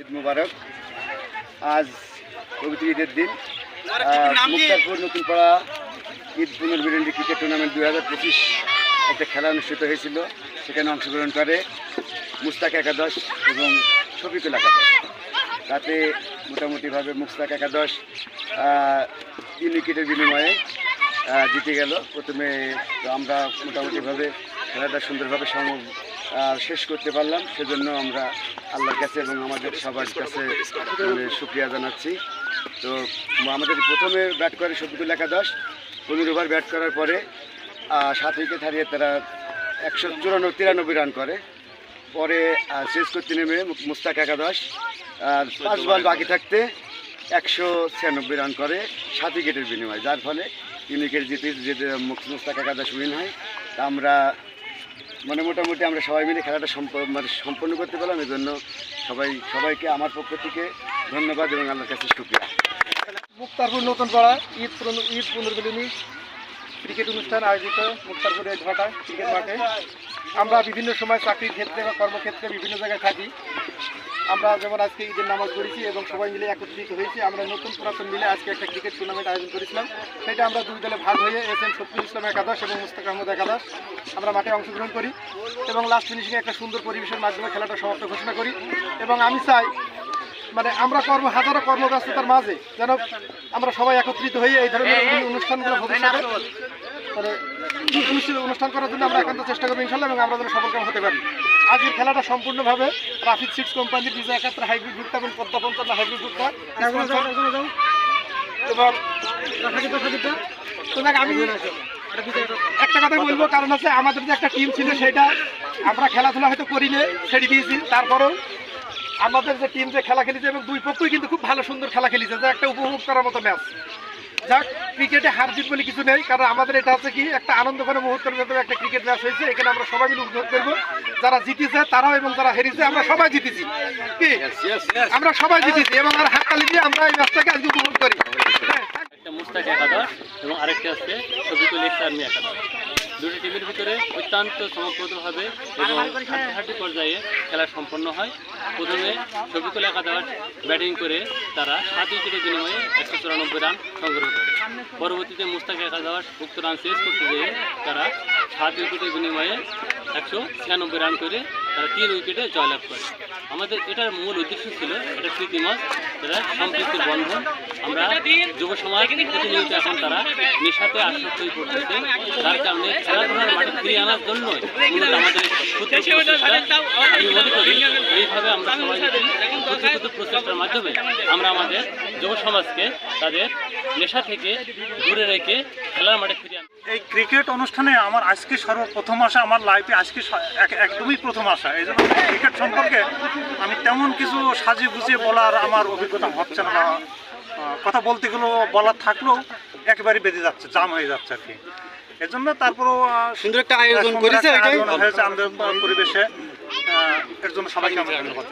ঈদ মুবারক। আজ পবিত্র ঈদের দিন। মুক্তারপুর নতুন পাড়া ঈদ বিরিয়ানি ক্রিকেট টুর্নামেন্ট দুই হাজার পঁচিশ একটা খেলা অনুষ্ঠিত হয়েছিল। সেখানে অংশগ্রহণ করে মুস্তাক একাদশ এবং শফিকুল একাদশ। তাতে মোটামুটিভাবে মুস্তাক একাদশ তিন উইকেটের বিনিময়ে জিতে গেল। প্রথমে আমরা মোটামুটিভাবে খেলাটা সুন্দরভাবে সম শেষ করতে পারলাম। সেজন্য আমরা আল্লাহর কাছে এবং আমাদের সবার কাছে মানে সুক্রিয়া জানাচ্ছি। তো, আমাদের প্রথমে ব্যাট করে শফিকুল একাদশ। পনেরো ওভার ব্যাট করার পরে সাত উইকেট হারিয়ে তারা একশো চুরানব্বই, তিরানব্বই রান করে। পরে শেষ করতে নেমে মুস্তাক একাদশ। আর পাঁচ বল বাকি থাকতে একশো ছিয়ানব্বই রান করে সাত উইকেটের বিনিময়। যার ফলে তিন উইকেট জিতে জিতে মুস্তাক একাদশ উইন হয়। আমরা মানে মোটামুটি আমরা সবাই মিলে খেলাটা সম্প- মানে সম্পন্ন করতে পারলাম এই জন্য সবাই সবাইকে আমার পক্ষ থেকে ধন্যবাদ এবং আল্লাহর কাছে শুক্রিয়া। মুক্তারপুর নতুন পাড়া ঈদ ঈদ পুনর্মিলনী ক্রিকেট অনুষ্ঠান আয়োজিত মুক্তারপুরের ঘটায় ক্রিকেট মাঠে। আমরা বিভিন্ন সময় চাকরির ক্ষেত্রে বা কর্মক্ষেত্রে বিভিন্ন জায়গায় থাকি। আমরা যেমন আজকে ঈদের নামাজ পড়েছি এবং সবাই মিলে একত্রিত হয়েছি আমরা নতুন পুরাতন মিলে আজকে একটা ক্রিকেট টুর্নামেন্ট আয়োজন করেছিলাম। সেটা আমরা দুই দলে ভাগ হয়ে এস এম শফিউল ইসলাম একাদশ এবং মুস্তাক আহমদ একাদশ আমরা মাঠে অংশগ্রহণ করি এবং লাস্ট ফিনিশিংয়ে একটা সুন্দর পরিবেশের মাধ্যমে খেলাটা সমাপ্ত ঘোষণা করি এবং আমি চাই মানে আমরা কর্ম হাজারো কর্মব্যস্ততার মাঝে যেন আমরা সবাই একত্রিত হয়ে এই ধরনের অনুষ্ঠানগুলো ভবিষ্যতে মানে অনুষ্ঠিত অনুষ্ঠান করার জন্য আমরা একান্ত চেষ্টা করব ইনশাল্লাহ এবং আমরা যেন সফলকাম হতে পারি। আজকের খেলাটা সম্পূর্ণভাবে ট্রাফিক সিক্স কোম্পানির বিজয় একাত্তর হাইব্রিড ভুট্টা এবং পদ্মা পঞ্চান্ন হাইব্রিড ভুট্টা এবং আমি একটা কথা বলব কারণ হচ্ছে আমাদের যে একটা টিম ছিল সেটা আমরা খেলাধুলা হয়তো করি না ছেড়ে দিয়েছি। তারপরেও আমাদের যে টিম যে খেলা খেলেছে এবং দুই পক্ষই কিন্তু খুব ভালো সুন্দর খেলা খেলেছে যে একটা উপভোগ করার মতো ম্যাচ যাক ক্রিকেটে হার জিত বলে কিছু নেই কারণ আমাদের এটা হচ্ছে কি একটা আনন্দ করে মুহূর্তের ভেতরে একটা ক্রিকেট ম্যাচ হয়েছে এখানে আমরা সবাই মিলে উপভোগ করব। যারা জিতেছে তারাও এবং যারা হেরেছে আমরা সবাই জিতেছি। কি? আমরা সবাই জিতেছি এবং আর হাততালি দিয়ে আমরা এই ম্যাচটাকে আজকে উপভোগ করি। একটা মুস্তাক একাদশ এবং আরেকটি আছে সবিকুল ইসলামী একাদশ। দুটি টিমের ভিতরে অত্যন্ত চমকপ্রদভাবে এবং হাড্ডাহাড্ডি পর্যায়ে খেলা সম্পন্ন হয়। প্রথমে শফিকুল একাদশ ব্যাটিং করে তারা সাত উইকেটের বিনিময়ে একশো চুরানব্বই রান সংগ্রহ করে। পরবর্তীতে মুস্তাক একাদশ উক্ত রান শেষ করতে গিয়ে তারা সাত উইকেটের বিনিময়ে একশো ছিয়ানব্বই রান করে তারা তিন উইকেটে জয়লাভ করে আমাদের এটার মূল উদ্দেশ্য ছিল, এটা প্রীতিমত যারা সম্পৃক্তির বন্ধন, আমরা যুব সমাজ, প্রতিনিয়ত এখন তারা নেশাতে আসক্ত হয়ে পড়তেছে তার কারণে খেলাধুলার মাঠে ফিরিয়ে আনার জন্য আমাদের। আমি মনে করি এইভাবে আমরা সবাই প্রচেষ্টার মাধ্যমে আমরা আমাদের যুব সমাজকে তাদের নেশা থেকে দূরে রেখে খেলার মাঠে এই ক্রিকেট অনুষ্ঠানে আমার আজকে সর্বপ্রথম আসা আমার লাইফে আজকে একদমই প্রথম আসা এই জন্য ক্রিকেট সম্পর্কে আমি তেমন কিছু সাজিয়ে গুছিয়ে বলার আমার অভিজ্ঞতা হচ্ছে না কথা বলতে গেলেও বলার থাকলেও একেবারে বেঁধে যাচ্ছে জাম হয়ে যাচ্ছে আর কি এজন্য তারপরও সুন্দর একটা আয়োজন করেছে হয়েছে আমাদের পরিবেশে এর জন্য সবাইকে আমি ধন্যবাদ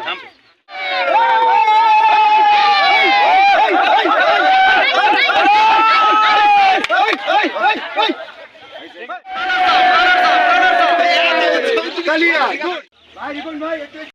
આ રીપનભાઈ